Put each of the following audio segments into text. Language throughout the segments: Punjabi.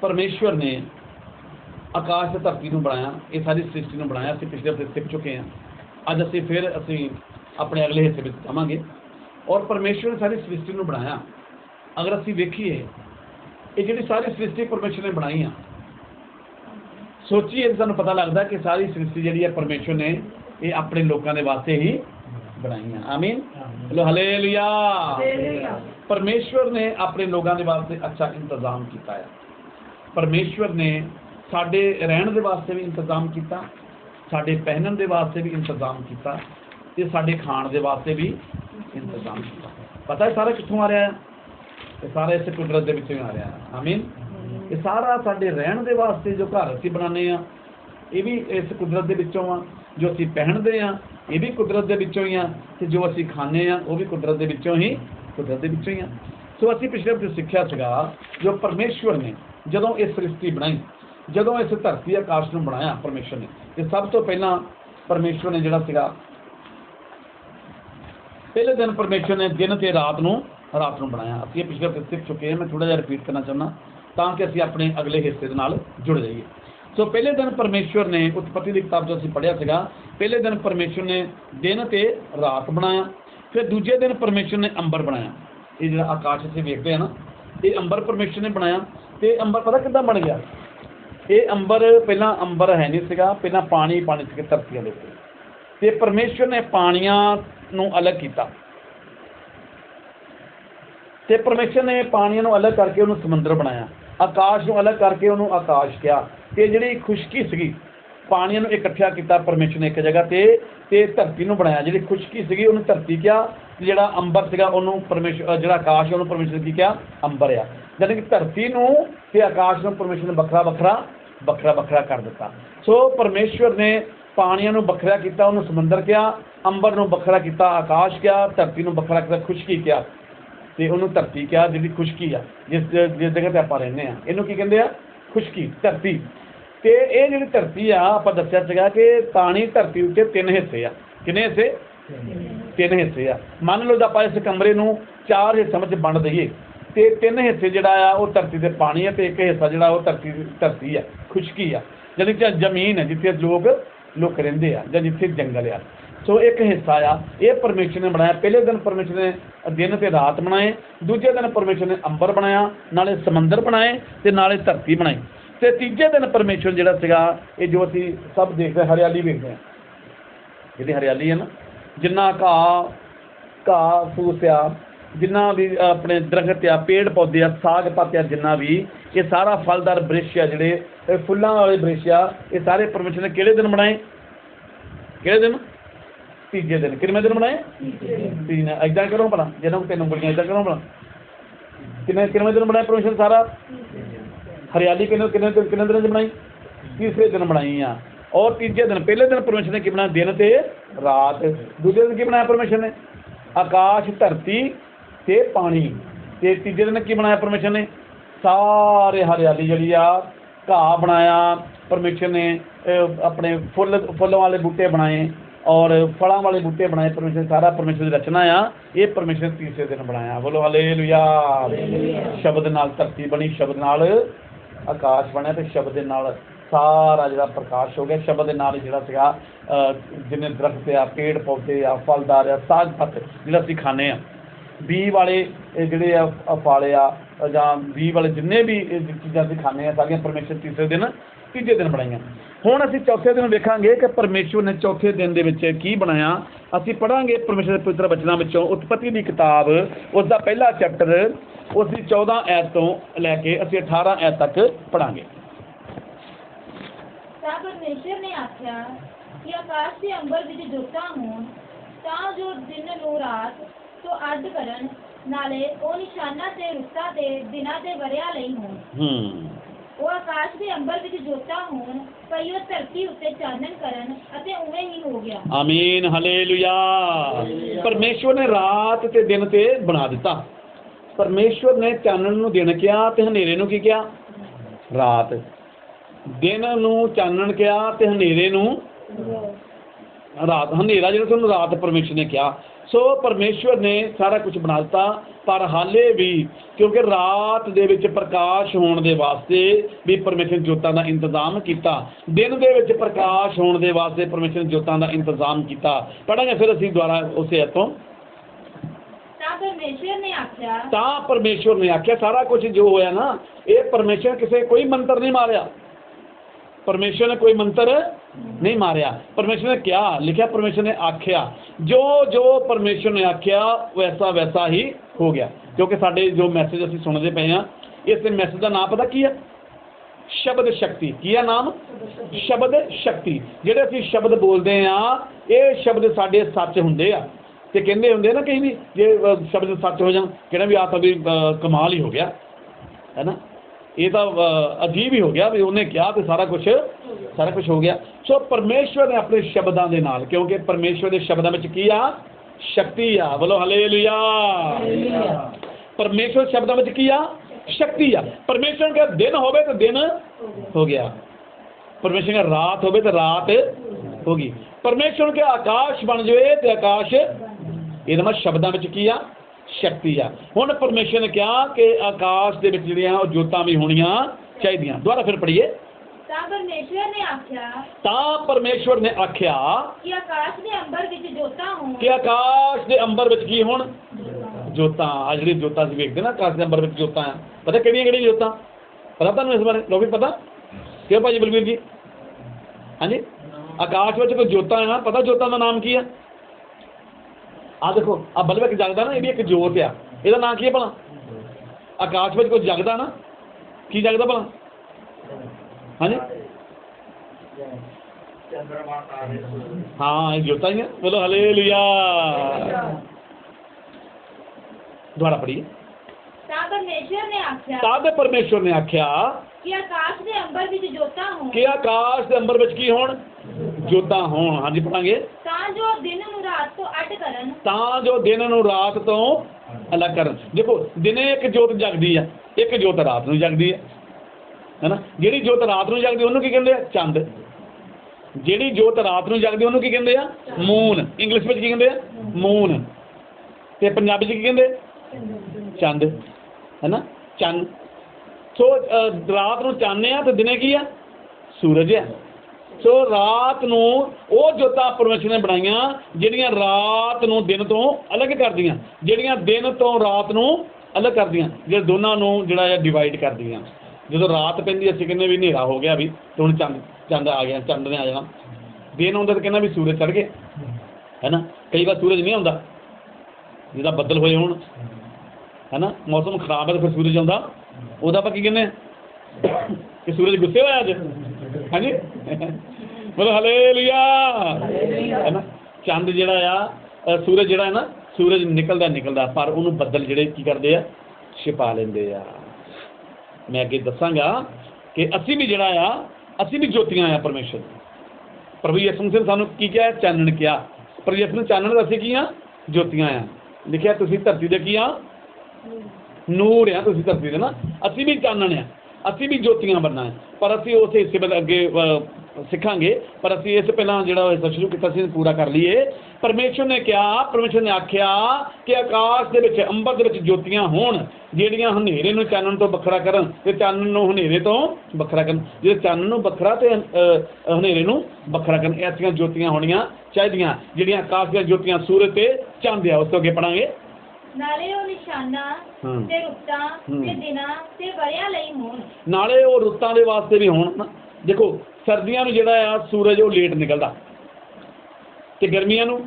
ਪਰਮੇਸ਼ਵਰ ਨੇ ਆਕਾਸ਼ ਤੇ ਧਰਤੀ ਨੂੰ ਬਣਾਇਆ ਇਹ ਸਾਰੀ ਸ੍ਰਿਸ਼ਟੀ ਨੂੰ ਬਣਾਇਆ ਅਸੀਂ ਪਿਛਲੇ ਹਫ਼ਤੇ ਸਿੱਖ ਚੁੱਕੇ ਹਾਂ। ਅੱਜ ਅਸੀਂ ਫਿਰ ਅਸੀਂ ਆਪਣੇ ਅਗਲੇ ਹਿੱਸੇ ਵਿੱਚ ਜਾਵਾਂਗੇ। ਔਰ ਪਰਮੇਸ਼ਵਰ ਨੇ ਸਾਰੀ ਸ੍ਰਿਸ਼ਟੀ ਨੂੰ ਬਣਾਇਆ। ਅਗਰ ਅਸੀਂ ਵੇਖੀਏ ਇਹ ਜਿਹੜੀ ਸਾਰੀ ਸ੍ਰਿਸ਼ਟੀ ਪਰਮੇਸ਼ਵਰ ਨੇ ਬਣਾਈ ਆ ਸੋਚੀਏ ਸਾਨੂੰ ਪਤਾ ਲੱਗਦਾ ਕਿ ਸਾਰੀ ਸ੍ਰਿਸ਼ਟੀ ਜਿਹੜੀ ਹੈ ਪਰਮੇਸ਼ਵਰ ਨੇ ਇਹ ਆਪਣੇ ਲੋਕਾਂ ਦੇ ਵਾਸਤੇ ਹੀ ਬਣਾਈ ਆ। ਆਮੀਨ? Hello hallelujah. ਪਰਮੇਸ਼ਵਰ ਨੇ ਆਪਣੇ ਲੋਕਾਂ ਦੇ ਵਾਸਤੇ ਅੱਛਾ ਇੰਤਜ਼ਾਮ ਕੀਤਾ ਹੈ ਪਰਮੇਸ਼ਵਰ ਨੇ ਸਾਡੇ ਰਹਿਣ ਦੇ ਵਾਸਤੇ ਵੀ ਇੰਤਜ਼ਾਮ ਕੀਤਾ ਸਾਡੇ ਪਹਿਨਣ ਦੇ ਵਾਸਤੇ ਵੀ ਇੰਤਜ਼ਾਮ ਕੀਤਾ ਤੇ ਸਾਡੇ ਖਾਣ ਦੇ ਵਾਸਤੇ ਵੀ ਇੰਤਜ਼ਾਮ ਕੀਤਾ। ਪਤਾ ਹੈ ਸਾਰਾ ਕਿੱਥੋਂ ਆ ਰਿਹਾ ਹੈ? ਇਹ ਸਾਰਾ ਇਸ ਕੁਦਰਤ ਦੇ ਵਿੱਚੋਂ ਆ ਰਿਹਾ ਹੈ। ਆਮੀਨ ਇਹ ਸਾਰਾ ਸਾਡੇ ਰਹਿਣ ਦੇ ਵਾਸਤੇ ਜੋ ਘਰ ਅਸੀਂ ਬਣਾਉਂਦੇ ਆ ਇਹ ਵੀ ਇਸ ਕੁਦਰਤ ਦੇ ਵਿੱਚੋਂ ਆ। ਜੋ ਅਸੀਂ ਪਹਿਨਦੇ ਆ ਇਹ ਵੀ ਕੁਦਰਤ ਦੇ ਵਿੱਚੋਂ ਹੀ ਆ। ਤੇ ਜੋ ਅਸੀਂ ਖਾਂਦੇ ਆ ਉਹ ਵੀ ਕੁਦਰਤ ਦੇ ਵਿੱਚੋਂ ਹੀ ਕੁਦਰਤ ਦੇ ਵਿੱਚੋਂ ਹੀ ਆ। ਸੋ ਅਸੀਂ ਪਿਛਲੇ ਹਫ਼ਤੇ ਸਿੱਖਿਆ ਸੀਗਾ ਜੋ ਪਰਮੇਸ਼ਵਰ ਨੇ ਜਦੋਂ ਇਹ ਸ੍ਰਿਸ਼ਟੀ ਬਣਾਈ, ਜਦੋਂ ਇਸ ਧਰਤੀ ਆਕਾਸ਼ ਨੂੰ ਬਣਾਇਆ ਪਰਮੇਸ਼ਵਰ ਨੇ, ਤੇ ਸਭ ਤੋਂ ਪਹਿਲਾਂ ਪਰਮੇਸ਼ਵਰ ਨੇ ਜਿਹੜਾ ਸੀਗਾ, ਪਹਿਲੇ ਦਿਨ ਪਰਮੇਸ਼ਵਰ ਨੇ ਦਿਨ ਤੇ ਰਾਤ ਨੂੰ ਰਾਤ ਨੂੰ ਬਣਾਇਆ। ਅਸੀਂ ਇਹ ਪਿਛਲੇ ਹਫ਼ਤੇ ਸਿੱਖ ਚੁੱਕੇ ਹਾਂ, ਮੈਂ ਥੋੜਾ ਜਿਹਾ ਰਿਪੀਟ ਕਰਨਾ ਚਾਹੁੰਦਾ, ਤਾਂ ਕਿ ਅਸੀਂ ਆਪਣੇ ਅਗਲੇ ਹਿੱਸੇ ਦੇ ਨਾਲ ਜੁੜ ਜਾਈਏ। ਸੋ ਪਹਿਲੇ ਦਿਨ ਪਰਮੇਸ਼ਵਰ ਨੇ ਉਤਪਤੀ ਦੀ ਕਿਤਾਬ ਜੋ ਅਸੀਂ ਪੜ੍ਹਿਆ ਸੀਗਾ, ਪਹਿਲੇ ਦਿਨ ਪਰਮੇਸ਼ਵਰ ਨੇ ਦਿਨ ਤੇ ਰਾਤ ਬਣਾਇਆ, ਫਿਰ ਦੂਜੇ ਦਿਨ ਪਰਮੇਸ਼ਵਰ ਨੇ ਅੰਬਰ ਬਣਾਇਆ। ਇਹ ਜਿਹੜਾ ਆਕਾਸ਼ ਅਸੀਂ ਵੇਖਦੇ ਆ ਨਾ, ਇਹ ਅੰਬਰ ਪਰਮੇਸ਼ਵਰ ਨੇ ਬਣਾਇਆ ਤੇ ਅੰਬਰ ਪਤਾ ਕਿੱਦਾਂ ਬਣ ਗਿਆ? ਇਹ ਅੰਬਰ ਪਹਿਲਾਂ ਅੰਬਰ ਹੈ ਨਹੀਂ ਸੀਗਾ, ਪਹਿਲਾਂ ਪਾਣੀ ਪਾਣੀ ਸੀਗੇ ਧਰਤੀਆਂ ਦੇ ਉੱਤੇ। ਤੇ ਪਰਮੇਸ਼ਵਰ ਨੇ ਪਾਣੀਆਂ ਨੂੰ ਅਲੱਗ ਕੀਤਾ। ਤੇ ਪਰਮੇਸ਼ਰ ਨੇ ਪਾਣੀਆਂ ਨੂੰ ਅਲੱਗ ਕਰਕੇ ਉਹਨੂੰ ਸਮੁੰਦਰ ਬਣਾਇਆ। ਆਕਾਸ਼ ਨੂੰ ਅਲੱਗ ਕਰਕੇ ਉਹਨੂੰ ਆਕਾਸ਼ ਕਿਹਾ। ਤੇ ਜਿਹੜੀ ਖੁਸ਼ਕੀ ਸੀਗੀ ਪਾਣੀਆਂ ਨੂੰ ਇਕੱਠਿਆ ਕੀਤਾ ਪਰਮੇਸ਼ਰ ਨੇ ਇੱਕ ਜਗ੍ਹਾ ਤੇ ਤੇ ਧਰਤੀ ਨੂੰ ਬਣਾਇਆ। ਜਿਹੜੀ ਖੁਸ਼ਕੀ ਸੀਗੀ, ਉਹਨੂੰ ਧਰਤੀ ਕਿਹਾ, ਤੇ ਜਿਹੜਾ ਅੰਬਰ ਸੀਗਾ, ਉਹਨੂੰ ਪਰਮੇਸ਼ਰ ਜਿਹੜਾ ਆਕਾਸ਼ ਉਹਨੂੰ ਪਰਮੇਸ਼ਰ ਕੀ ਕਿਹਾ? ਅੰਬਰ ਆ। ਯਾਨੀ ਕਿ ਧਰਤੀ ਨੂੰ ਤੇ ਆਕਾਸ਼ ਨੂੰ ਪਰਮੇਸ਼ਰ ਨੇ ਵੱਖਰਾ ਵੱਖਰਾ ਵੱਖਰਾ ਵੱਖਰਾ ਕਰ ਦਿੱਤਾ। ਸੋ ਪਰਮੇਸ਼ਵਰ ਨੇ ਪਾਣੀਆਂ ਨੂੰ ਵੱਖਰਾ ਕੀਤਾ, ਉਹਨੂੰ ਸਮੁੰਦਰ ਕਿਹਾ, ਅੰਬਰ ਨੂੰ ਵੱਖਰਾ ਕੀਤਾ, ਆਕਾਸ਼ ਕਿਹਾ, ਧਰਤੀ ਨੂੰ ਵੱਖਰਾ ਕੀਤਾ, ਖੁਸ਼ਕੀ ਕਿਹਾ। ਤੇ ਉਹਨੂੰ ਧਰਤੀ ਕਿਹਾ, ਜਿਹੜੀ ਖੁਸ਼ਕੀ ਆ, ਜਿਸ ਜਿਸ ਜਗ੍ਹਾ ਤੇ ਆਪਾਂ ਰਹਿੰਦੇ ਆ। ਇਹਨੂੰ ਕੀ ਕਹਿੰਦੇ ਆ? ਖੁਸ਼ਕੀ, ਧਰਤੀ। ਤੇ ਇਹ ਜਿਹੜੀ ਧਰਤੀ ਆ, ਆਪਾਂ ਦੱਸਿਆ ਸੀਗਾ ਕਿ ਪਾਣੀ ਧਰਤੀ ਉੱਤੇ ਤਿੰਨ ਹਿੱਸੇ ਆ। ਕਿੰਨੇ ਹਿੱਸੇ? ਤਿੰਨ ਹਿੱਸੇ ਆ। ਮੰਨ ਲਓ ਜੇ ਆਪਾਂ ਇਸ ਕਮਰੇ ਨੂੰ ਚਾਰ ਹਿੱਸਿਆਂ ਵਿੱਚ ਵੰਡ ਦਈਏ, ਤੇ ਤਿੰਨ ਹਿੱਸੇ ਜਿਹੜਾ ਆ, ਉਹ ਧਰਤੀ ਤੇ ਪਾਣੀ ਆ ਤੇ ਇੱਕ ਹਿੱਸਾ ਜਿਹੜਾ, ਉਹ ਧਰਤੀ ਧਰਤੀ ਆ, ਖੁਸ਼ਕੀ ਆ। ਯਾਨੀ ਕਿ ਜ਼ਮੀਨ ਹੈ ਜਿੱਥੇ ਲੋਕ ਲੋਕ ਰਹਿੰਦੇ ਆ ਜਾਂ ਜਿੱਥੇ ਜੰਗਲ ਆ। ਸੋ ਇੱਕ ਹਿੱਸਾ ਆ, ਇਹ ਪਰਮੇਸ਼ਰ ਨੇ ਬਣਾਇਆ। ਪਹਿਲੇ ਦਿਨ ਪਰਮੇਸ਼ਰ ਨੇ ਦਿਨ ਤੇ ਰਾਤ ਬਣਾਏ ਦੂਜੇ ਦਿਨ ਪਰਮੇਸ਼ਰ ਨੇ ਅੰਬਰ ਬਣਾਇਆ, ਨਾਲੇ ਸਮੁੰਦਰ ਬਣਾਏ ਤੇ ਨਾਲੇ ਧਰਤੀ ਬਣਾਈ। ਤੇ ਤੀਜੇ ਦਿਨ ਪਰਮੇਸ਼ਰ ਜਿਹੜਾ ਸੀਗਾ, ਇਹ ਜੋ ਅਸੀਂ ਸਭ ਦੇਖਦੇ ਹਰਿਆਲੀ ਵੇਖਦੇ ਆ ਜਿਹੜੀ ਹਰਿਆਲੀ ਹੈ ਨਾ, ਜਿੰਨਾ ਘਾਹ ਘਾਹ ਫੂਸ ਆ, ਜਿੰਨਾ ਵੀ ਆਪਣੇ ਦਰਖਤ ਆ, ਪੇੜ ਪੌਦੇ ਆ, ਸਾਗ ਪਾਤੇ ਆ, ਜਿੰਨਾ ਵੀ, ਇਹ ਸਾਰਾ ਫਲਦਾਰ ਬ੍ਰਿਸ਼ ਆ ਜਿਹੜੇ, ਇਹ ਫੁੱਲਾਂ ਵਾਲੇ ਬ੍ਰਿਸ਼ ਆ, ਇਹ ਸਾਰੇ ਪਰਮੇਸ਼ਰ ਨੇ ਕਿਹੜੇ ਦਿਨ ਬਣਾਏ? ਕਿਹੜੇ ਦਿਨ? ਤੀਜੇ ਦਿਨ। ਕਿੰਨੇ ਦਿਨ ਬਣਾਏ? ਤੀਨ ਏਦਾਂ ਕਰੋ ਭਲਾ, ਜਿਹਨਾਂ ਨੂੰ ਤਿੰਨ ਉਂਗਲੀਆਂ, ਏਦਾਂ ਕਰੋ ਭਲਾ। ਕਿੰਨੇ ਕਿੰਨੇ ਦਿਨ ਬਣਾਏ ਪਰਮੇਸ਼ਰ ਸਾਰਾ? ਹਰਿਆਲੀ ਕਿੰਨੇ ਕਿੰਨੇ ਦਿਨ ਕਿੰਨੇ ਦਿਨਾਂ 'ਚ ਬਣਾਈ? ਤੀਸਰੇ ਦਿਨ ਬਣਾਈ ਆ। ਔਰ ਤੀਜੇ ਦਿਨ ਪਹਿਲੇ ਦਿਨ ਪਰਮੇਸ਼ਰ ਨੇ ਕੀ ਬਣਾਇਆ? ਦਿਨ ਤੇ ਰਾਤ। ਦੂਜੇ ਦਿਨ ਕੀ ਬਣਾਇਆ ਪਰਮੇਸ਼ਰ ਨੇ? ਆਕਾਸ਼ ਧਰਤੀ ਤੇ ਪਾਣੀ। ਤੇ ਤੀਜੇ ਦਿਨ ਕੀ ਬਣਾਇਆ ਪਰਮੇਸ਼ਰ ਨੇ? ਸਾਰੇ ਹਰਿਆਲੀ ਜਿਹੜੀ ਆ ਘਾਹ ਬਣਾਇਆ। ਪਰਮੇਸ਼ਰ ਨੇ ਆਪਣੇ ਫੁੱਲ ਫੁੱਲਾਂ ਵਾਲੇ ਬੂਟੇ ਬਣਾਏ ਔਰ ਫਲਾਂ ਵਾਲੇ ਬੂਟੇ ਬਣਾਏ। ਪਰਮੇਸ਼ਰ ਸਾਰਾ ਪਰਮੇਸ਼ਰ ਦੀ ਰਚਨਾ ਆ। ਇਹ ਪਰਮੇਸ਼ਰ ਤੀਸਰੇ ਦਿਨ ਬਣਾਇਆ। ਬੋਲੋ ਹਾਲੇਲੂਇਆ ਸ਼ਬਦ ਨਾਲ ਧਰਤੀ ਬਣੀ ਸ਼ਬਦ ਨਾਲ ਆਕਾਸ਼ ਬਣਿਆ ਤੇ ਸ਼ਬਦ ਦੇ ਨਾਲ ਸਾਰਾ ਜਿਹੜਾ ਪ੍ਰਕਾਸ਼ ਹੋ ਗਿਆ। ਸ਼ਬਦ ਦੇ ਨਾਲ ਜਿਹੜਾ ਸੀਗਾ ਅਹ, ਜਿੰਨੇ ਦਰਖਤ ਆ ਪੇੜ ਪੌਦੇ ਆ ਫਲਦਾਰ ਆ ਸਾਗ ਪੱਤ ਜਿਹੜਾ ਅਸੀਂ ਖਾਂਦੇ ਆ। ਬੀ ਵਾਲੇ ਜਿਹੜੇ ਆ ਫਾਲੇ ਆ ਜਾਂ ਬੀ ਵਾਲੇ ਜਿੰਨੇ ਵੀ ਚੀਜ਼ਾਂ ਅਸੀਂ ਖਾਂਦੇ ਆ ਸਾਰੀਆਂ ਪਰਮੇਸ਼ਰ ਤੀਸਰੇ ਦਿਨ ਤੀਜੇ ਦਿਨ ਬਣਾਈਆਂ। ਹੁਣ ਅਸੀਂ ਚੌਥੇ ਦਿਨ ਵੇਖਾਂਗੇ ਕਿ ਪਰਮੇਸ਼ਵਰ ਨੇ ਚੌਥੇ ਦਿਨ ਦੇ ਵਿੱਚ ਕੀ ਬਣਾਇਆ। ਅਸੀਂ ਪੜਾਂਗੇ ਪਰਮੇਸ਼ਰ ਦੇ ਪਵਿੱਤਰ ਬਚਨਾਂ ਵਿੱਚੋਂ ਉਤਪਤੀ ਦੀ ਕਿਤਾਬ ਉਸ ਦਾ ਪਹਿਲਾ ਚੈਪਟਰ ਉਸ ਦੀ 14 ਐਤ ਤੋਂ ਲੈ ਕੇ ਅਸੀਂ 18 ਐਤ ਤੱਕ ਪੜਾਂਗੇ ਤਾਂ ਪਰਮੇਸ਼ਰ ਨੇ ਆਖਿਆ ਕਿ ਆਕਾਸ਼ ਤੇ ਅੰਬਰ ਵਿੱਚ ਜੋਤਾਂ ਹੋਣ ਤਾਂ ਜੋ ਦਿਨ ਨੂੰ ਰਾਤ ਤੋਂ ਅੱਡ ਕਰਨ ਨਾਲੇ ਉਹ ਨਿਸ਼ਾਨਾਂ ਤੇ ਰੁੱਤਾਂ ਤੇ ਦਿਨਾਂ ਤੇ ਵਰਿਆਂ ਲਈ ਹੋਣ। ਹੂੰ। ਉਹ ਆਕਾਸ਼ ਦੇ ਅੰਬਰ ਵਿੱਚ ਜੋਤਾਂ ਹੋਣ ਪਈ ਧਰਤੀ ਉੱਤੇ ਚਾਨਣ ਕਰਨ ਅਤੇ ਉਵੇਂ ਹੀ ਹੋ ਗਿਆ। ਆਮੀਨ, ਹਲੇਲੂਇਆ। ਪਰਮੇਸ਼ਵਰ ਨੇ ਰਾਤ ਤੇ ਦਿਨ ਤੇ ਬਣਾ ਦਿੱਤਾ। ਪਰਮੇਸ਼ਵਰ ਨੇ ਚਾਨਣ ਨੂੰ ਦਿਨ ਕਿਹਾ ਤੇ ਹਨੇਰੇ ਨੂੰ ਕੀ ਕਿਹਾ? ਰਾਤ। ਦਿਨ ਨੂੰ ਚਾਨਣ ਕਿਹਾ ਤੇ ਹਨੇਰੇ ਨੂੰ ਰਾਤ ਹਨੇਰਾ ਜਿਹੜਾ ਤੁਹਾਨੂੰ ਰਾਤ ਪਰਮੇਸ਼ਰ ਨੇ ਕਿਹਾ। ਸੋ ਪਰਮੇਸ਼ਵਰ ਨੇ ਸਾਰਾ ਕੁਝ ਬਣਾ ਦਿੱਤਾ ਪਰ ਹਾਲੇ ਵੀ ਕਿਉਂਕਿ ਰਾਤ ਦੇ ਵਿੱਚ ਪ੍ਰਕਾਸ਼ ਹੋਣ ਦੇ ਵਾਸਤੇ ਵੀ ਪਰਮੇਸ਼ਰ ਜੋਤਾਂ ਦਾ ਇੰਤਜ਼ਾਮ ਕੀਤਾ। ਦਿਨ ਦੇ ਵਿੱਚ ਪ੍ਰਕਾਸ਼ ਹੋਣ ਦੇ ਵਾਸਤੇ ਪਰਮੇਸ਼ਰ ਜੋਤਾਂ ਦਾ ਇੰਤਜ਼ਾਮ ਕੀਤਾ। ਪੜਾਂਗੇ ਫਿਰ ਅਸੀਂ ਦੁਆਰਾ ਉਸੇ ਤੋਂ ਤਾਂ ਪਰਮੇਸ਼ਰ ਨੇ ਆਖਿਆ। ਤਾਂ ਪਰਮੇਸ਼ਵਰ ਨੇ ਆਖਿਆ ਸਾਰਾ ਕੁਝ ਜੋ ਹੋਇਆ ਨਾ ਇਹ ਪਰਮੇਸ਼ਵਰ ਕਿਸੇ ਕੋਈ ਮੰਤਰ ਨਹੀਂ ਮਾਰਿਆ। ਪਰਮੇਸ਼ਵਰ ਨੇ ਕੋਈ ਮੰਤਰ ਨਹੀਂ ਮਾਰਿਆ। ਪਰਮੇਸ਼ਵਰ ਨੇ ਕਿਹਾ, ਲਿਖਿਆ ਪਰਮੇਸ਼ਵਰ ਨੇ ਆਖਿਆ। ਜੋ ਜੋ ਪਰਮੇਸ਼ਵਰ ਨੇ ਆਖਿਆ, ਵੈਸਾ ਵੈਸਾ ਹੀ ਹੋ ਗਿਆ। ਕਿਉਂਕਿ ਸਾਡੇ ਜੋ ਮੈਸੇਜ ਅਸੀਂ ਸੁਣਦੇ ਪਏ ਆ ਇਸ ਮੈਸੇਜ ਦਾ ਨਾਮ ਪਤਾ ਕੀ ਹੈ? ਸ਼ਬਦ ਸ਼ਕਤੀ। ਕੀ ਹੈ ਨਾਮ? ਸ਼ਬਦ ਸ਼ਕਤੀ। ਜਿਹੜੇ ਅਸੀਂ ਸ਼ਬਦ ਬੋਲਦੇ ਆ ਇਹ ਸ਼ਬਦ ਸਾਡੇ ਸੱਚ ਹੁੰਦੇ ਆ। ਤੇ ਕਹਿੰਦੇ ਹੁੰਦੇ ਨਾ ਕਈ ਵੀ, ਜੇ ਸ਼ਬਦ ਸੱਚ ਹੋ ਜਾਣ, ਕਿਹੜਾ ਵੀ ਆ ਤਾਂ ਵੀ ਕਮਾਲ ਹੀ ਹੋ ਗਿਆ। ਹੈ ਨਾ? ਇਹ ਤਾਂ ਅਜੀਬ ਹੀ ਹੋ ਗਿਆ ਵੀ ਉਹਨੇ ਕਿਹਾ ਤੇ ਸਾਰਾ ਕੁਝ ਸਾਰਾ ਕੁਝ ਹੋ ਗਿਆ। ਸੋ ਪਰਮੇਸ਼ਵਰ ਨੇ ਆਪਣੇ ਸ਼ਬਦਾਂ ਦੇ ਨਾਲ ਕਿਉਂਕਿ ਪਰਮੇਸ਼ਵਰ ਦੇ ਸ਼ਬਦਾਂ ਵਿੱਚ ਕੀ ਆ? ਸ਼ਕਤੀ ਆ। ਬੋਲੋ ਹਲੇਲੂਇਆ ਪਰਮੇਸ਼ਵਰ ਸ਼ਬਦਾਂ ਵਿੱਚ ਕੀ ਆ? ਸ਼ਕਤੀ ਆ। ਪਰਮੇਸ਼ਵਰ ਦਾ ਦਿਨ ਹੋਵੇ ਤਾਂ ਦਿਨ ਹੋ ਗਿਆ। ਪਰਮੇਸ਼ਵਰ ਦਾ ਰਾਤ ਹੋਵੇ ਤਾਂ ਰਾਤ ਹੋ ਗਈ। ਪਰਮੇਸ਼ਵਰ ਕੇ ਆਕਾਸ਼ ਬਣ ਜਾਵੇ ਤੇ ਆਕਾਸ਼ ਇਹਦਾ ਮਤਲਬ ਸ਼ਬਦਾਂ ਵਿੱਚ ਕੀ ਆ? ਸ਼ਕਤੀ ਆ। ਹੁਣ ਪਰਮੇਸ਼ਵਰ ਨੇ ਕਿਹਾ ਕਿ ਆਕਾਸ਼ ਦੇ ਵਿੱਚ ਜਿਹੜੀਆਂ ਉਹ ਜੋਤਾਂ ਵੀ ਹੋਣੀਆਂ ਚਾਹੀਦੀਆਂ। ਦੁਬਾਰਾ ਫਿਰ ਪੜ੍ਹੀਏ। ਤਾਂ ਪਰਮੇਸ਼ਰ ਨੇ ਆਖਿਆ ਤਾਂ ਪਰਮੇਸ਼ਵਰ ਨੇ ਆਖਿਆ ਕਿ ਆਕਾਸ਼ ਦੇ ਅੰਬਰ ਵਿੱਚ ਜੋਤਾਂ ਹੋਣ। ਕਿ ਆਕਾਸ਼ ਦੇ ਅੰਬਰ ਵਿੱਚ ਕੀ ਹੋਣ? ਜੋਤਾਂ। ਆ ਜਿਹੜੀ ਜੋਤਾਂ ਅਸੀਂ ਵੇਖਦੇ ਨਾ ਆਕਾਸ਼ ਦੇ ਅੰਬਰ ਵਿੱਚ ਜੋਤਾਂ। ਪਤਾ ਕਿਹੜੀਆਂ ਕਿਹੜੀਆਂ ਜੋਤਾਂ? ਪਤਾ ਤੁਹਾਨੂੰ ਇਸ ਬਾਰੇ? ਲੋਕੀ ਪਤਾ। ਕਿਉਂ ਭਾਜੀ ਬਲਵੀਰ ਜੀ? ਹਾਂਜੀ? ਆਕਾਸ਼ ਵਿੱਚ ਕੋਈ ਜੋਤਾਂ ਆ ਪਤਾ ਜੋਤਾਂ ਦਾ ਨਾਮ ਕੀ ਆ ਆ ਦੇਖੋ ਆ ਬਲਬ ਇੱਕ ਜਗਦਾ ਨਾ ਇਹ ਵੀ ਇੱਕ ਜੋਤ ਆ ਇਹਦਾ ਨਾਮ ਕੀ ਹੈ ਭਲਾ? ਆਕਾਸ਼ ਵਿੱਚ ਕੋਈ ਜਗਦਾ ਨਾ? ਕੀ ਜਗਦਾ ਭਲਾ? ਹਾਂਜੀ? ਹਾਂ ਇਹ ਜੋਤਾਂ ਹੀ ਆ ਬੋਲੋ ਹਲੇਲੂਇਆ ਦੁਬਾਰਾ ਪੜੀਏ ਤਾਂ ਪਰਮੇਸ਼ਰ ਨੇ ਆਖਿਆ। ਤਾਂ ਪਰਮੇਸ਼ਵਰ ਨੇ ਆਖਿਆ। ਕਿ ਆਕਾਸ਼ ਦੇ ਅੰਬਰ ਵਿੱਚ ਜੋਤਾਂ ਹੋਣ। ਕਿ ਆਕਾਸ਼ ਦੇ ਅੰਬਰ ਵਿੱਚ ਕੀ ਹੋਣ? ਜੋਤਾਂ ਹੋਣ। ਹਾਂਜੀ ਪੜਾਂਗੇ ਤਾਂ ਜੋ ਦਿਨ ਨੂੰ ਰਾਤ ਤੋਂ ਅੱਡ ਕਰਨ। ਤਾਂ ਜੋ ਦਿਨ ਨੂੰ ਰਾਤ ਤੋਂ ਅਲੱਗ ਕਰਨ। ਦੇਖੋ, ਦਿਨੇ ਇੱਕ ਜੋਤ ਜਗਦੀ ਆ, ਇੱਕ ਜੋਤ ਰਾਤ ਨੂੰ ਜਗਦੀ ਆ। ਹੈਨਾ? ਜਿਹੜੀ ਜੋਤ ਰਾਤ ਨੂੰ ਜਗਦੀ, ਉਹਨੂੰ ਕੀ ਕਹਿੰਦੇ ਆ? ਚੰਦ। ਜਿਹੜੀ ਜੋਤ ਰਾਤ ਨੂੰ ਜਗਦੀ, ਉਹਨੂੰ ਕੀ ਕਹਿੰਦੇ ਆ? ਮੂਨ। ਇੰਗਲਿਸ਼ ਵਿੱਚ ਕੀ ਕਹਿੰਦੇ ਆ? ਮੂਨ। ਤੇ ਪੰਜਾਬੀ ਚ ਕੀ ਕਹਿੰਦੇ ਚੰਦ। ਹੈਨਾ? ਚੰਦ। ਸੋ ਰਾਤ ਨੂੰ ਚਾਨਣੇ ਆ, ਤੇ ਦਿਨੇ ਕੀ ਆ? ਸੂਰਜ ਆ। ਸੋ ਰਾਤ ਨੂੰ ਉਹ ਜੋਤਾਂ ਪਰਮੇਸ਼ਰ ਨੇ ਬਣਾਈਆਂ, ਜਿਹੜੀਆਂ ਰਾਤ ਨੂੰ ਦਿਨ ਤੋਂ ਅਲੱਗ ਕਰਦੀਆਂ, ਜਿਹੜੀਆਂ ਦਿਨ ਤੋਂ ਰਾਤ ਨੂੰ ਅਲੱਗ ਕਰਦੀਆਂ, ਜਿਹੜੇ ਦੋਨਾਂ ਨੂੰ ਜਿਹੜਾ ਹੈ ਡਿਵਾਈਡ ਕਰਦੀਆਂ। ਜਦੋਂ ਰਾਤ ਪੈਂਦੀ ਅਸੀਂ ਕਹਿੰਦੇ ਵੀ ਹਨੇਰਾ ਹੋ ਗਿਆ ਵੀ, ਤੇ ਹੁਣ ਚੰਦ ਚੰਦ ਆ ਗਿਆ, ਚੰਦ ਨੇ ਆ ਜਾਣਾ। ਦਿਨ ਹੁੰਦਾ ਤਾਂ ਕਹਿੰਦਾ ਵੀ ਸੂਰਜ ਚੜ ਗਿਆ ਹੈਨਾ? ਕਈ ਵਾਰ ਸੂਰਜ ਨਹੀਂ ਆਉਂਦਾ, ਜਿਹਦਾ ਬੱਦਲ ਹੋਏ ਹੋਣ, ਹੈਨਾ? ਮੌਸਮ ਖਰਾਬ ਹੈ ਤਾਂ ਫਿਰ ਸੂਰਜ ਆਉਂਦਾ। ਉਹਦਾ ਆਪਾਂ ਕੀ ਕਹਿੰਦੇ ਆ? ਕਿ ਸੂਰਜ ਗੁੱਸੇ ਹੋਇਆ ਅੱਜ? ਹਾਂਜੀ? ਬੋਲੋ ਹਲੇਲੂਇਆ ਹੈਨਾ? ਚੰਦ ਜਿਹੜਾ ਆ ਸੂਰਜ ਜਿਹੜਾ ਹੈ ਨਾ ਸੂਰਜ ਨਿਕਲਦਾ ਨਿਕਲਦਾ ਪਰ ਉਹਨੂੰ ਬੱਦਲ ਜਿਹੜੇ ਕੀ ਕਰਦੇ ਆ? ਛਿਪਾ ਲੈਂਦੇ ਆ। ਮੈਂ ਅੱਗੇ ਦੱਸਾਂਗਾ ਕਿ ਅਸੀਂ ਵੀ ਜਿਹੜਾ ਆ ਅਸੀਂ ਵੀ ਜੋਤੀਆਂ ਆ ਪਰਮੇਸ਼ਰ। ਪ੍ਰਭੂ ਯਿਸੂ ਨੇ ਸਾਨੂੰ ਕੀ ਕਿਹਾ? ਚਾਨਣ ਕਿਹਾ। ਪ੍ਰਭੂ ਯਿਸੂ ਨੇ ਚਾਨਣ ਦਾ ਅਸੀਂ ਕੀ ਆ? ਜੋਤੀਆਂ ਆ। ਲਿਖਿਆ ਤੁਸੀਂ ਧਰਤੀ ਦੇ ਕੀ ਆ? ਨੂਰ ਆ ਤੁਸੀਂ ਧਰਤੀ ਦੇ ਨਾ। ਅਸੀਂ ਵੀ ਚਾਨਣ ਆ। ਅਸੀਂ ਵੀ ਜੋਤੀਆਂ ਬਣਨਾ ਹੈ। ਪਰ ਅਸੀਂ ਉਸ ਹਿੱਸੇ ਵੱਲ ਅੱਗੇ ਸਿੱਖਾਂਗੇ। ਪਰ ਅਸੀਂ ਇਸ ਪਹਿਲਾਂ ਜਿਹੜਾ ਹਿੱਸਾ ਸ਼ੁਰੂ ਕੀਤਾ ਸੀ ਪੂਰਾ ਕਰ ਲਈਏ। ਪਰਮੇਸ਼ਰ ਨੇ ਕਿਹਾ, ਪਰਮੇਸ਼ਰ ਨੇ ਆਖਿਆ ਕਿ ਆਕਾਸ਼ ਦੇ ਵਿੱਚ, ਅੰਬਰ ਦੇ ਵਿੱਚ ਜੋਤੀਆਂ ਹੋਣ, ਜਿਹੜੀਆਂ ਹਨੇਰੇ ਨੂੰ ਚਾਨਣ ਤੋਂ ਵੱਖਰਾ ਕਰਨ, ਤੇ ਚਾਨਣ ਨੂੰ ਹਨੇਰੇ ਤੋਂ ਵੱਖਰਾ ਕਰਨ। ਜੇ ਚਾਨਣ ਨੂੰ ਵੱਖਰਾ ਤੇ ਹਨੇਰੇ ਨੂੰ ਵੱਖਰਾ ਕਰਨ ਐਸੀਆਂ ਜੋਤੀਆਂ ਹੋਣੀਆਂ ਚਾਹੀਦੀਆਂ, ਜਿਹੜੀਆਂ ਆਕਾਸ਼ ਦੀਆਂ ਜੋਤੀਆਂ ਸੂਰਜ ਤੇ ਚੰਦ ਆ ਉਸ ਤੋਂ ਅੱਗੇ ਪੜਾਂਗੇ ਨਾਲੇ ਉਹ ਨਿਸ਼ਾਨਾ ਹਮ। ਤੇ ਰੁੱਤਾਂ ਹਮ। ਤੇ ਦਿਨਾਂ ਤੇ ਵਰਿਆਂ ਲਈ ਹੋਣ ਨਾਲੇ ਉਹ ਰੁੱਤਾਂ ਦੇ ਵਾਸਤੇ ਵੀ ਹੋਣ ਨਾ। ਦੇਖੋ ਸਰਦੀਆਂ ਨੂੰ ਜਿਹੜਾ ਆ ਸੂਰਜ ਉਹ ਲੇਟ ਨਿਕਲਦਾ। ਤੇ ਗਰਮੀਆਂ ਨੂੰ?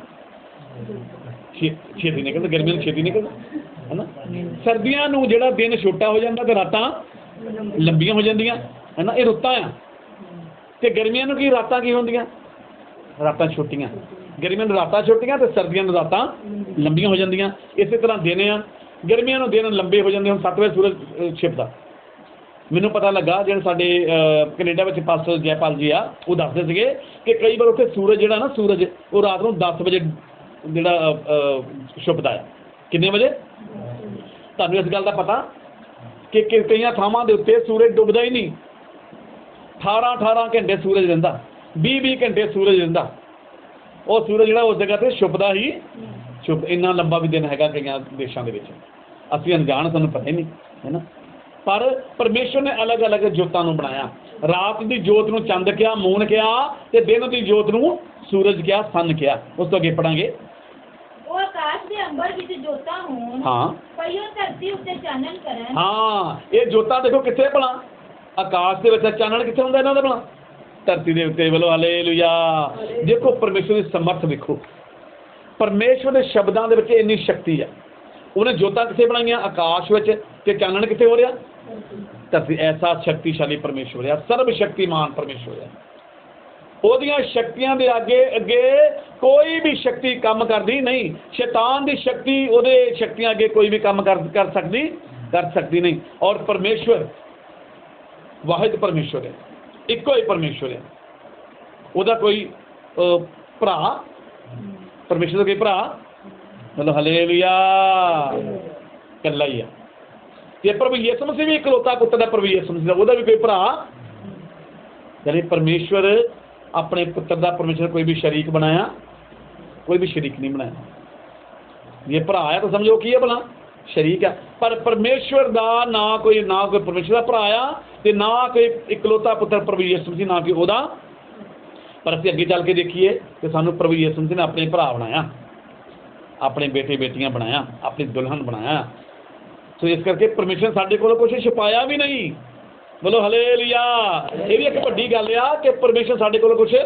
ਛੇ- ਛੇਤੀ ਨਿਕਲਦਾ ਗਰਮੀਆਂ ਨੂੰ ਛੇਤੀ ਨਿਕਲਦਾ। ਹੈਨਾ? ਸਰਦੀਆਂ ਨੂੰ ਜਿਹੜਾ ਦਿਨ ਛੋਟਾ ਹੋ ਜਾਂਦਾ ਤੇ ਰਾਤਾਂ ਲੰਬੀਆਂ ਹੋ ਜਾਂਦੀਆਂ ਹੈਨਾ? ਇਹ ਰੁੱਤਾਂ ਆ। ਤੇ ਗਰਮੀਆਂ ਨੂੰ ਕੀ ਰਾਤਾਂ ਕੀ ਹੁੰਦੀਆਂ? ਰਾਤਾਂ ਛੋਟੀਆਂ। ਗਰਮੀਆਂ ਨੂੰ ਰਾਤਾਂ ਛੋਟੀਆਂ ਤੇ ਸਰਦੀਆਂ ਨੂੰ ਰਾਤਾਂ ਲੰਬੀਆਂ ਹੋ ਜਾਂਦੀਆਂ। ਇਸੇ ਤਰ੍ਹਾਂ ਦਿਨ ਆ, ਗਰਮੀਆਂ ਨੂੰ ਦਿਨ ਲੰਬੇ ਹੋ ਜਾਂਦੇ, ਹੁਣ 7 ਵਜੇ ਸੂਰਜ ਛਿਪਦਾ। ਮੈਨੂੰ ਪਤਾ ਲੱਗਾ, ਜਿਹੜੇ ਸਾਡੇ ਕੈਨੇਡਾ ਵਿੱਚ ਪਾਸਟਰ ਜੈਪਾਲ ਜੀ ਆ, ਉਹ ਦੱਸਦੇ ਸੀਗੇ ਕਿ ਕਈ ਵਾਰ ਉੱਥੇ ਸੂਰਜ ਜਿਹੜਾ ਨਾ, ਸੂਰਜ, ਉਹ ਰਾਤ ਨੂੰ 10 ਵਜੇ ਜਿਹੜਾ ਛੁਪਦਾ ਆ। ਕਿੰਨੇ ਵਜੇ? ਤੁਹਾਨੂੰ ਇਸ ਗੱਲ ਦਾ ਪਤਾ ਕਿ ਕਿ ਕਈਆਂ ਥਾਵਾਂ ਦੇ ਉੱਤੇ ਸੂਰਜ ਡੁੱਬਦਾ ਹੀ ਨਹੀਂ। 18 18 ਘੰਟੇ ਸੂਰਜ ਰਹਿੰਦਾ। 20 20 ਘੰਟੇ ਸੂਰਜ ਰਹਿੰਦਾ। ਉਹ ਸੂਰਜ ਜਿਹੜਾ ਉਸ ਜਗ੍ਹਾ ਤੇ ਛੁਪਦਾ ਹੀ ਸ਼ੁਭ ਇੰਨਾ ਲੰਬਾ ਵੀ ਦਿਨ ਹੈਗਾ ਕਈਆਂ ਦੇਸ਼ਾਂ ਦੇ ਵਿੱਚ। ਅਸੀਂ ਅਣਜਾਣ ਸਾਨੂੰ ਪਤਾ ਹੀ ਨਹੀਂ ਹੈ ਨਾ? ਪਰ ਪਰਮੇਸ਼ਵਰ ਨੇ ਅਲੱਗ-ਅਲੱਗ ਜੋਤਾਂ ਨੂੰ ਬਣਾਇਆ। ਰਾਤ ਦੀ ਜੋਤ ਨੂੰ ਚੰਦ ਕਿਹਾ ਮੂਨ ਕਿਹਾ ਤੇ ਦਿਨ ਦੀ ਜੋਤ ਨੂੰ ਸੂਰਜ ਕਿਹਾ ਸੰਨ ਕਿਹਾ। ਉਸ ਤੋਂ ਅੱਗੇ ਪੜਾਂਗੇ। ਉਹ ਆਕਾਸ਼ ਦੇ ਅੰਬਰ ਵਿੱਚ ਜੋਤਾਂ ਹੋਣ ਹਾਂ। ਪਈਓ ਧਰਤੀ ਉੱਤੇ ਚਾਨਣ ਕਰਨ। ਹਾਂ ਇਹ ਜੋਤਾਂ ਦੇਖੋ ਕਿੱਥੇ ਭਲਾ? ਆਕਾਸ਼ ਦੇ ਵਿੱਚ ਚਾਨਣ ਕਿੱਥੇ ਹੁੰਦਾ ਇਹਨਾਂ ਦਾ ਭਲਾ? ਧਰਤੀ ਦੇ ਉੱਤੇ ਬੋਲੋ ਹਾਲੇਲੂਇਆ। ਦੇਖੋ, ਪਰਮੇਸ਼ਵਰ ਦੀ ਸਮਰਥ ਵੇਖੋ ਪਰਮੇਸ਼ਵਰ ਦੇ ਸ਼ਬਦਾਂ ਦੇ ਵਿੱਚ ਇੰਨੀ ਸ਼ਕਤੀ ਹੈ ਉਹਨੇ ਜੋਤਾਂ ਕਿੱਥੇ ਬਣਾਈਆਂ? ਆਕਾਸ਼ ਵਿੱਚ। ਤੇ ਚਾਨਣ ਕਿੱਥੇ ਹੋ ਰਿਹਾ? ਧਰਤੀ। ਐਸਾ ਸ਼ਕਤੀਸ਼ਾਲੀ ਪਰਮੇਸ਼ਵਰ ਹੈ ਸਰਬ ਸ਼ਕਤੀਮਾਨ ਪਰਮੇਸ਼ਵਰ ਹੈ ਉਹਦੀਆਂ ਸ਼ਕਤੀਆਂ ਦੇ ਅੱਗੇ ਅੱਗੇ ਕੋਈ ਵੀ ਸ਼ਕਤੀ ਕੰਮ ਕਰਦੀ ਨਹੀਂ। ਸ਼ੈਤਾਨ ਦੀ ਸ਼ਕਤੀ ਉਹਦੇ ਸ਼ਕਤੀਆਂ ਅੱਗੇ ਕੋਈ ਵੀ ਕੰਮ ਕਰ ਕਰ ਸਕਦੀ ਕਰ ਸਕਦੀ ਨਹੀਂ। ਔਰ ਪਰਮੇਸ਼ਵਰ ਵਾਹਿਦ ਪਰਮੇਸ਼ਵਰ ਹੈ। ਇੱਕੋ ਹੀ ਪਰਮੇਸ਼ਵਰ ਹੈ। ਉਹਦਾ ਕੋਈ ਭਰਾ, ਪਰਮੇਸ਼ਵਰ ਦਾ ਕੋਈ ਭਰਾ, ਮਤਲਬ ਹਲੇਲੂਇਆ, ਇਕੱਲਾ ਹੀ ਆ ਤੇ ਪ੍ਰਭੂ ਯਿਸੂ ਮਸੀਹ ਵੀ ਇਕਲੌਤਾ ਪੁੱਤਰ ਦਾ ਪ੍ਰਭੂ ਯਿਸੂ ਮਸੀਹ ਦਾ, ਉਹਦਾ ਵੀ ਕੋਈ ਭਰਾ। ਯਾਨੀ ਪਰਮੇਸ਼ਵਰ ਆਪਣੇ ਪੁੱਤਰ ਦਾ ਪਰਮੇਸ਼ਵਰ ਕੋਈ ਵੀ ਸ਼ਰੀਕ ਬਣਾਇਆ, ਕੋਈ ਵੀ ਸ਼ਰੀਕ ਨਹੀਂ ਬਣਾਇਆ। ਇਹ ਭਰਾ ਹੈ ਤਾਂ ਸਮਝੋ ਕੀ ਹੈ ਭਲਾ? ਸ਼ਰੀਕ ਹੈ ਪਰ ਪਰਮੇਸ਼ਵਰ ਦਾ ਨਾ ਕੋਈ ਨਾ ਕੋਈ ਪਰਮੇਸ਼ਵਰ ਦਾ ਭਰਾ ਆ ਤੇ ਨਾ ਕੋਈ ਇਕਲੌਤਾ ਪੁੱਤਰ ਪ੍ਰਭੂ ਯਿਸੂ ਮਸੀਹ, ਨਾ ਕਿ ਉਹਦਾ। ਪਰ ਅਸੀਂ ਅੱਗੇ ਚੱਲ ਕੇ ਦੇਖੀਏ ਕਿ ਸਾਨੂੰ ਪ੍ਰਭੂ ਯਿਸੂ ਮਸੀਹ ਨੇ ਆਪਣੇ ਭਰਾ ਬਣਾਇਆ। ਆਪਣੇ ਬੇਟੇ ਬੇਟੀਆਂ ਬਣਾਇਆ, ਆਪਣੀ ਦੁਲਹਨ ਬਣਾਇਆ। ਸੋ ਇਸ ਕਰਕੇ ਪਰਮੇਸ਼ਰ ਸਾਡੇ ਕੋਲੋਂ ਕੁਝ ਛੁਪਾਇਆ ਵੀ ਨਹੀਂ। ਬੋਲੋ ਹਲੇਲੂਇਆ ਇਹ ਵੀ ਇੱਕ ਵੱਡੀ ਗੱਲ ਆ ਕਿ ਪਰਮੇਸ਼ਰ ਸਾਡੇ ਕੋਲੋਂ ਕੁਝ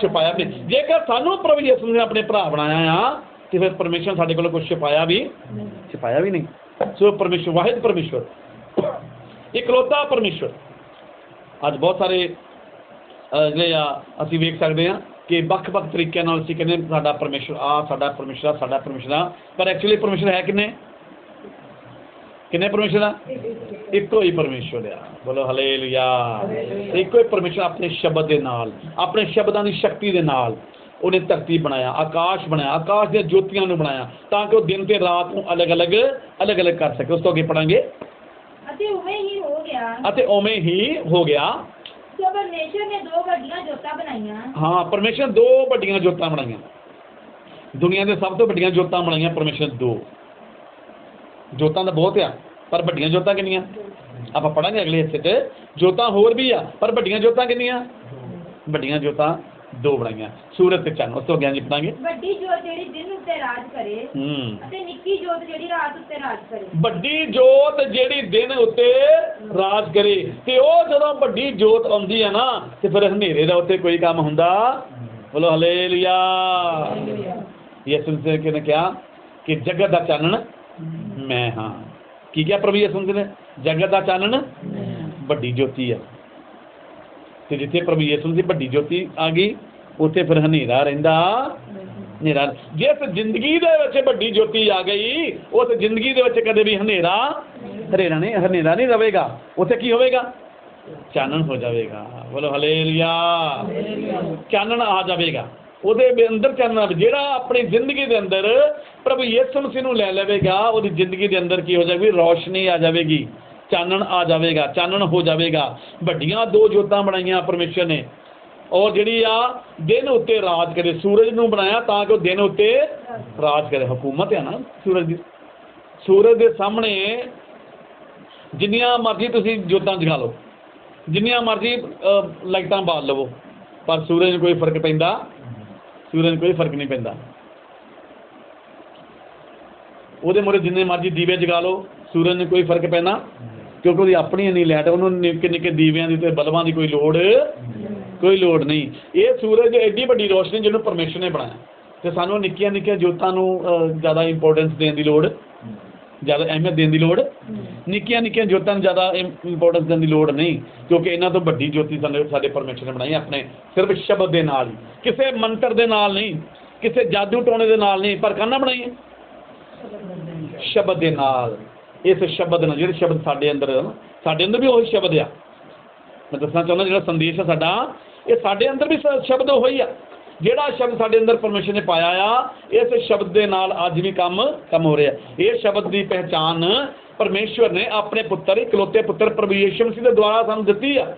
ਛੁਪਾਇਆ ਵੀ ਨਹੀਂ। ਜੇਕਰ ਸਾਨੂੰ ਪ੍ਰਭੂ ਯਿਸੂ ਨੇ ਆਪਣੇ ਭਰਾ ਬਣਾਇਆ ਆ, ਤੇ ਫਿਰ ਪਰਮੇਸ਼ਰ ਸਾਡੇ ਕੋਲੋਂ ਕੁਝ ਛੁਪਾਇਆ ਵੀ ਛੁਪਾਇਆ ਵੀ ਨਹੀਂ। ਸੋ ਪਰਮੇਸ਼ਰ ਵਾਹਿਦ ਪਰਮੇਸ਼ਰ ਇਕਲੌਤਾ ਪਰਮੇਸ਼ਰ ਅੱਜ ਬਹੁਤ ਸਾਰੇ ਜਿਹੜੇ ਆ ਅਸੀਂ ਵੇਖ ਸਕਦੇ ਆ ਕਿ ਵੱਖ-ਵੱਖ ਤਰੀਕਿਆਂ ਨਾਲ ਅਸੀਂ ਕਹਿੰਦੇ ਸਾਡਾ ਪਰਮੇਸ਼ਰ ਆ ਸਾਡਾ ਪਰਮੇਸ਼ਰ ਆ ਸਾਡਾ ਪਰਮੇਸ਼ਰ ਆ। ਪਰ ਐਕਚੁਅਲੀ ਪਰਮੇਸ਼ਰ ਹੈ ਕਿੰਨੇ? ਕਿੰਨੇ ਪਰਮੇਸ਼ਰ ਆ? ਇੱਕੋ ਹੀ ਪਰਮੇਸ਼ਰ ਆ। ਬੋਲੋ ਹਲੇਲੂਇਆ ਇੱਕੋ ਹੀ ਪਰਮੇਸ਼ਰ ਆਪਣੇ ਸ਼ਬਦ ਦੇ ਨਾਲ ਆਪਣੇ ਸ਼ਬਦਾਂ ਦੀ ਸ਼ਕਤੀ ਦੇ ਨਾਲ। ਉਹਨੇ ਧਰਤੀ ਬਣਾਇਆ ਆਕਾਸ਼ ਬਣਾਇਆ ਆਕਾਸ਼ ਦੀਆਂ ਜੋਤੀਆਂ ਨੂੰ ਬਣਾਇਆ ਤਾਂ ਕਿ ਉਹ ਦਿਨ ਤੇ ਰਾਤ ਨੂੰ ਅਲੱਗ-ਅਲੱਗ ਅਲੱਗ-ਅਲੱਗ ਕਰ ਸਕੇ। ਉਸ ਤੋਂ ਅੱਗੇ ਪੜਾਂਗੇ। ਅਤੇ ਉਵੇਂ ਹੀ ਹੋ ਗਿਆ। ਅਤੇ ਉਵੇਂ ਹੀ ਹੋ ਗਿਆ। ਕਿ ਪਰਮੇਸ਼ਰ ਨੇ ਦੋ ਵੱਡੀਆਂ ਜੋਤਾਂ ਬਣਾਈਆਂ। ਹਾਂ ਪਰਮੇਸ਼ਰ ਦੋ ਵੱਡੀਆਂ ਜੋਤਾਂ ਬਣਾਈਆਂ। ਦੁਨੀਆ ਦੇ ਸਭ ਤੋਂ ਵੱਡੀਆਂ ਜੋਤਾਂ ਬਣਾਈਆਂ ਪਰਮੇਸ਼ਰ ਦੋ। ਜੋਤਾਂ ਤਾਂ ਬਹੁਤ ਆ ਪਰ ਵੱਡੀਆਂ ਜੋਤਾਂ ਕਿੰਨੀਆਂ? ਆਪਾਂ ਪੜਾਂਗੇ ਅਗਲੇ ਹਿੱਸੇ 'ਚ। ਜੋਤਾਂ ਹੋਰ ਵੀ ਆ ਪਰ ਵੱਡੀਆਂ ਜੋਤਾਂ ਕਿੰਨੀਆਂ? ਵੱਡੀਆਂ ਜੋਤਾਂ ਦੋ ਬਣਾਈਆਂ ਸੂਰਜ ਤੇ ਚੰਨ ਉਸ ਤੋਂ ਅੱਗੇ ਜੀ ਪੜਾਂਗੇ ਵੱਡੀ ਜੋਤ ਜਿਹੜੀ ਦਿਨ ਉੱਤੇ ਰਾਜ ਕਰੇ ਹੂੰ। ਅਤੇ ਨਿੱਕੀ ਜੋਤ ਜਿਹੜੀ ਰਾਤ ਉੱਤੇ ਰਾਜ ਕਰੇ। ਵੱਡੀ ਜੋਤ ਜਿਹੜੀ ਦਿਨ ਉੱਤੇ ਰਾਜ ਕਰੇ ਤੇ ਉਹ ਜਦੋਂ ਵੱਡੀ ਜੋਤ ਆਉਂਦੀ ਹੈ ਨਾ ਤੇ ਫਿਰ ਹਨੇਰੇ ਦਾ ਉੱਤੇ ਕੋਈ ਕੰਮ ਹੁੰਦਾ। ਬੋਲੋ ਹਲੇਲੂਇਆ। ਯਿਸੂ ਮਸੀਹ ਨੇ ਕਿਹਾ ਕਿ ਜਗਤ ਦਾ ਚਾਨਣ ਮੈਂ ਹਾਂ। ਕੀ ਕਿਹਾ ਪ੍ਰਭੂ ਯਿਸੂ ਮਸੀਹ ਨੇ? ਜਗਤ ਦਾ ਚਾਨਣ ਵੱਡੀ ਜੋਤੀ ਹੈ ਤੇ ਜਿੱਥੇ ਪ੍ਰਭੂ ਯਿਸੂ ਦੀ ਵੱਡੀ ਜੋਤੀ ਆ ਗਈ ਉੱਥੇ ਫਿਰ ਹਨੇਰਾ ਰਹਿੰਦਾ। ਹਨੇਰਾ ਜਿਸ ਜ਼ਿੰਦਗੀ ਦੇ ਵਿੱਚ ਵੱਡੀ ਜੋਤੀ ਆ ਗਈ ਉਸ ਜ਼ਿੰਦਗੀ ਦੇ ਵਿੱਚ ਕਦੇ ਵੀ ਹਨੇਰਾ ਹਨੇਰਾ ਨਹੀਂ ਹਨੇਰਾ ਨਹੀਂ ਰਹੇਗਾ ਉੱਥੇ ਕੀ ਹੋਵੇਗਾ? ਚਾਨਣ ਹੋ ਜਾਵੇਗਾ। ਬੋਲੋ ਹਲੇਲੂਇਆ। ਚਾਨਣ ਆ ਜਾਵੇਗਾ। ਉਹਦੇ ਅੰਦਰ ਚਾਨਣ ਜਿਹੜਾ ਆਪਣੀ ਜ਼ਿੰਦਗੀ ਦੇ ਅੰਦਰ ਪ੍ਰਭੂ ਯਿਸੂ ਮਸੀਹ ਨੂੰ ਲੈ ਲਵੇਗਾ, ਉਹਦੀ ਜ਼ਿੰਦਗੀ ਦੇ ਅੰਦਰ ਕੀ ਹੋ ਜਾਵੇਗੀ? ਰੌਸ਼ਨੀ ਆ ਜਾਵੇਗੀ। ਚਾਨਣ ਆ ਜਾਵੇਗਾ, ਚਾਨਣ ਹੋ ਜਾਵੇਗਾ। ਵੱਡੀਆਂ ਦੋ ਜੋਤਾਂ ਬਣਾਈਆਂ ਪਰਮੇਸ਼ਰ ਨੇ। ਔਰ ਜਿਹੜੀ ਆ ਦਿਨ ਉੱਤੇ ਰਾਜ ਕਰੇ, ਸੂਰਜ ਨੂੰ ਬਣਾਇਆ ਤਾਂ ਕਿ ਉਹ ਦਿਨ ਉੱਤੇ ਰਾਜ ਕਰੇ। ਹਕੂਮਤ ਹੈ ਨਾ ਸੂਰਜ ਦੀ। ਸੂਰਜ ਦੇ ਸਾਹਮਣੇ ਜਿੰਨੀਆਂ ਮਰਜ਼ੀ ਤੁਸੀਂ ਜੋਤਾਂ ਜਗਾ ਲਓ, ਜਿੰਨੀਆਂ ਮਰਜ਼ੀ ਲਾਈਟਾਂ ਬਾਲ ਲਵੋ, ਪਰ ਸੂਰਜ ਨੂੰ ਕੋਈ ਫ਼ਰਕ ਪੈਂਦਾ, ਸੂਰਜ ਨੂੰ ਕੋਈ ਫ਼ਰਕ ਨਹੀਂ ਪੈਂਦਾ। ਉਹਦੇ ਮੂਹਰੇ ਜਿੰਨੇ ਮਰਜ਼ੀ ਦੀਵੇ ਜਗਾ ਲਓ, ਸੂਰਜ ਨੂੰ ਕੋਈ ਫ਼ਰਕ ਪੈਣਾ ਕਿਉਂਕਿ ਉਹਦੀ ਆਪਣੀ ਨਹੀਂ ਲਾਈਟ ਉਹਨੂੰ ਨਿੱਕੇ ਨਿੱਕੇ ਦੀਵਿਆਂ ਦੀ ਤੇ ਬਲਬਾਂ ਦੀ ਕੋਈ ਲੋੜ ਕੋਈ ਲੋੜ ਨਹੀਂ। ਇਹ ਸੂਰਜ ਐਡੀ ਵੱਡੀ ਰੋਸ਼ਨੀ ਜਿਹਨੂੰ ਪਰਮੇਸ਼ਰ ਨੇ ਬਣਾਇਆ। ਤੇ ਸਾਨੂੰ ਨਿੱਕੀਆਂ ਨਿੱਕੀਆਂ ਜੋਤਾਂ ਨੂੰ ਜ਼ਿਆਦਾ ਇੰਪੋਰਟੈਂਸ ਦੇਣ ਦੀ ਲੋੜ, ਜ਼ਿਆਦਾ ਅਹਿਮੀਅਤ ਦੇਣ ਦੀ ਲੋੜ। ਨਿੱਕੀਆਂ ਨਿੱਕੀਆਂ ਜੋਤਾਂ ਨੂੰ ਜ਼ਿਆਦਾ ਇੰਪੋਰਟੈਂਸ ਦੇਣ ਦੀ ਲੋੜ ਨਹੀਂ, ਕਿਉਂਕਿ ਇਹਨਾਂ ਤੋਂ ਵੱਡੀ ਜੋਤੀ ਸਾਨੂੰ, ਸਾਡੇ ਪਰਮੇਸ਼ਰ ਨੇ ਬਣਾਈ ਆਪਣੇ, ਸਿਰਫ ਸ਼ਬਦ ਦੇ ਨਾਲ ਹੀ। ਕਿਸੇ ਮੰਤਰ ਦੇ ਨਾਲ ਨਹੀਂ, ਕਿਸੇ ਜਾਦੂ ਟੋਣੇ ਦੇ ਨਾਲ ਨਹੀਂ, ਪਰ ਕਾਹਨਾਂ ਬਣਾਈ ਹੈ? ਸ਼ਬਦ ਦੇ ਨਾਲ। ਇਸ ਸ਼ਬਦ ਨਾਲ, ਜਿਹੜੇ ਸ਼ਬਦ ਸਾਡੇ ਅੰਦਰ ਸਾਡੇ ਅੰਦਰ ਵੀ ਉਹੀ ਸ਼ਬਦ ਆ। ਮੈਂ ਦੱਸਣਾ ਚਾਹੁੰਦਾ, ਜਿਹੜਾ ਸੰਦੇਸ਼ ਆ ਸਾਡਾ ਇਹ ਸਾਡੇ ਅੰਦਰ ਵੀ ਸ- ਸ਼ਬਦ ਉਹੀ ਆ। ਜਿਹੜਾ ਸ਼ਬਦ ਸਾਡੇ ਅੰਦਰ ਪਰਮੇਸ਼ਰ ਨੇ ਪਾਇਆ ਆ, ਇਸ ਸ਼ਬਦ ਦੇ ਨਾਲ ਅੱਜ ਵੀ ਕੰਮ ਕੰਮ ਹੋ ਰਿਹਾ। ਇਹ ਸ਼ਬਦ ਦੀ ਪਹਿਚਾਨ ਪਰਮੇਸ਼ਵਰ ਨੇ ਆਪਣੇ ਪੁੱਤਰ, ਇਕਲੌਤੇ ਪੁੱਤਰ ਪ੍ਰਭੂ ਯਿਸੂ ਮਸੀਹ ਦੇ ਦੁਆਰਾ ਸਾਨੂੰ ਦਿੱਤੀ ਆ।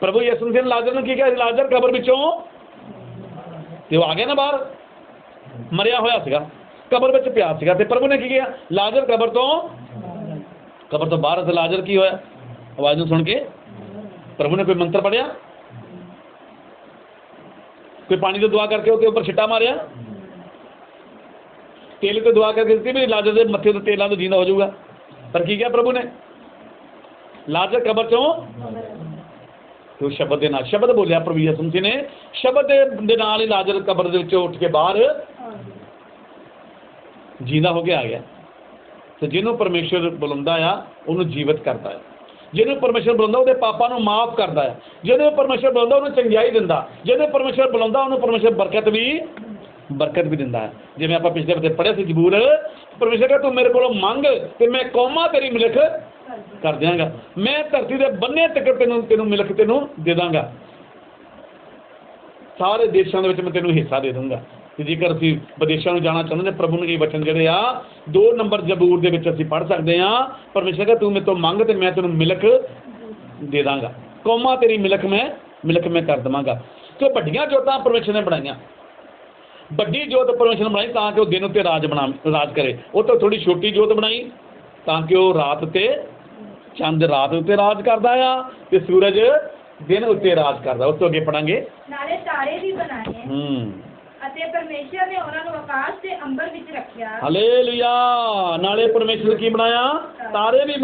ਪ੍ਰਭੂ ਯਿਸੂ ਮਸੀਹ ਨੇ ਲਾਜ਼ਰ ਨੂੰ ਕੀ ਕਿਹਾ? ਲਾਜ਼ਰ ਕਬਰ ਵਿੱਚੋਂ ਤੇ ਉਹ ਆ ਗਿਆ ਨਾ ਬਾਹਰ। ਮਰਿਆ ਹੋਇਆ ਸੀਗਾ। ਕਬਰ ਵਿੱਚ ਪਿਆ ਸੀਗਾ ਤੇ ਪ੍ਰਭੂ ਨੇ ਕੀ ਕਿਹਾ? ਲਾਜ਼ਰ ਕਬਰ ਤੋਂ ਕਬਰ ਤੋਂ ਬਾਹਰ। ਤੇ ਲਾਜ਼ਰ ਕੀ ਹੋਇਆ? ਆਵਾਜ਼ ਨੂੰ ਸੁਣ ਕੇ ਪ੍ਰਭੂ ਨੇ ਕੋਈ ਮੰਤਰ ਪੜਿਆ ਕੋਈ ਪਾਣੀ ਤੋਂ ਦੁਆ ਕਰਕੇ ਉਹਦੇ ਉੱਪਰ ਛਿੱਟਾ ਮਾਰਿਆ? ਤੇਲ ਤੇ ਦੁਆ ਕਰਕੇ ਦਿੱਤੀ ਵੀ ਲਾਜ਼ਰ ਦੇ ਮੱਥੇ ਤੇ ਤੇਲਾਂ ਤੋਂ ਜਿੰਦਾ ਹੋ ਜਾਊਗਾ। ਪਰ ਕੀ ਕਿਹਾ ਪ੍ਰਭੂ ਨੇ? ਲਾਜ਼ਰ ਕਬਰ ਚੋਂ ਉਹ ਸ਼ਬਦ ਦੇ ਨਾਲ ਸ਼ਬਦ ਬੋਲਿਆ ਪ੍ਰਭੂ ਯਿਸੂ ਮਸੀਹ ਨੇ। ਸ਼ਬਦ ਦੇ ਨਾਲ ਹੀ ਲਾਜ਼ਰ ਕਬਰ ਦੇ ਵਿੱਚੋਂ ਉੱਠ ਕੇ ਬਾਹਰ ਜਿੰਦਾ ਹੋ ਕੇ ਆ ਗਿਆ। ਤੇ ਜਿਹਨੂੰ ਪਰਮੇਸ਼ਰ ਬੁਲਾਉਂਦਾ ਆ, ਉਹਨੂੰ ਜੀਵਤ ਕਰਦਾ ਆ। ਜਿਹਨੂੰ ਪਰਮੇਸ਼ਰ ਬੁਲਾਉਂਦਾ ਉਹਦੇ ਪਾਪਾਂ ਨੂੰ ਮਾਫ ਕਰਦਾ ਹੈ। ਜਿਹਨੂੰ ਪਰਮੇਸ਼ਰ ਬੁਲਾਉਂਦਾ ਉਹਨੂੰ ਚੰਗਿਆਈ ਦਿੰਦਾ ਜਿਹਨੂੰ ਪਰਮੇਸ਼ਰ ਬੁਲਾਉਂਦਾ ਉਹਨੂੰ ਪਰਮੇਸ਼ਰ ਬਰਕਤ ਵੀ ਬਰਕਤ ਵੀ ਦਿੰਦਾ ਹੈ। ਜਿਵੇਂ ਆਪਾਂ ਪਿਛਲੇ ਹਫ਼ਤੇ ਪੜ੍ਹਿਆ ਸੀ ਜ਼ਬੂਰ ਪਰਮੇਸ਼ਰ ਕਹਿੰਦਾ ਤੂੰ ਮੇਰੇ ਕੋਲੋਂ ਮੰਗ ਤੇ ਮੈਂ ਕੌਮਾਂ ਤੇਰੀ ਮਿਲਖ ਕਰ ਦਿਆਂਗਾ। ਮੈਂ ਧਰਤੀ ਦੇ ਬੰਨੇ ਤੱਕ ਤੈਨੂੰ ਤੈਨੂੰ ਮਿਲਖ ਤੈਨੂੰ ਦੇ ਦਾਂਗਾ। ਸਾਰੇ ਦੇਸ਼ਾਂ ਦੇ ਵਿੱਚ ਮੈਂ ਤੈਨੂੰ ਹਿੱਸਾ ਦੇ ਦੂੰਗਾ ਜੇਕਰ ਅਸੀਂ ਵਿਦੇਸ਼ਾਂ ਨੂੰ ਜਾਣਾ ਚਾਹੁੰਦੇ ਨੇ ਪ੍ਰਭੂ ਨੇ ਇਹ ਵਚਨ ਜਿਹੜੇ ਆ ਦੋ ਨੰਬਰ ਜ਼ਬੂਰ ਦੇ ਵਿੱਚ ਅਸੀਂ ਪੜ੍ਹ ਸਕਦੇ ਆ ਪਰਮੇਸ਼ਰ ਕਹਿੰਦਾ ਤੂੰ ਮੇਰੇ ਤੋਂ ਮੰਗ ਤੇ ਮੈਂ ਤੈਨੂੰ ਮਿਲਕ ਦੇ ਦਾਂਗਾ। ਕੌਮਾਂ ਤੇਰੀ ਮਿਲਕ ਮੈਂ ਮਿਲਕ ਮੈਂ ਕਰ ਦਵਾਂਗਾ। ਤੇ ਵੱਡੀਆਂ ਜੋਤਾਂ ਪਰਮੇਸ਼ਰ ਨੇ ਬਣਾਈਆਂ। ਵੱਡੀ ਜੋਤ ਪਰਮੇਸ਼ਰ ਨੇ ਬਣਾਈ ਤਾਂ ਕਿ ਉਹ ਦਿਨ ਉੱਤੇ ਰਾਜ ਬਣਾ ਰਾਜ ਕਰੇ। ਉਹ ਤੋਂ ਥੋੜੀ ਛੋਟੀ ਜੋਤ ਬਣਾਈ ਤਾਂ ਕਿ ਉਹ ਰਾਤ ਤੇ ਚੰਦ ਰਾਤ ਉੱਤੇ ਰਾਜ ਕਰਦਾ ਆ ਤੇ ਸੂਰਜ ਦਿਨ ਉੱਤੇ ਰਾਜ ਕਰਦਾ। ਉਸ ਤੋਂ ਅੱਗੇ ਪੜਾਂਗੇ। ਨਾਲੇ ਤਾਰੇ ਵੀ ਬਣਾਏ। ਹੂੰ। ਅਤੇ ਪਰਮੇਸ਼ਰ ਨੇ ਉਹਨਾਂ ਨੂੰ ਆਕਾਸ਼ ਤੇ ਅੰਬਰ ਵਿੱਚ ਰੱਖਿਆ। ਹਾਲੇਲੂਇਆ ਨਾਲੇ ਪਰਮੇਸ਼ਰ ਕੀ ਬਣਾਇਆ? ਤਾਰੇ ਵੀ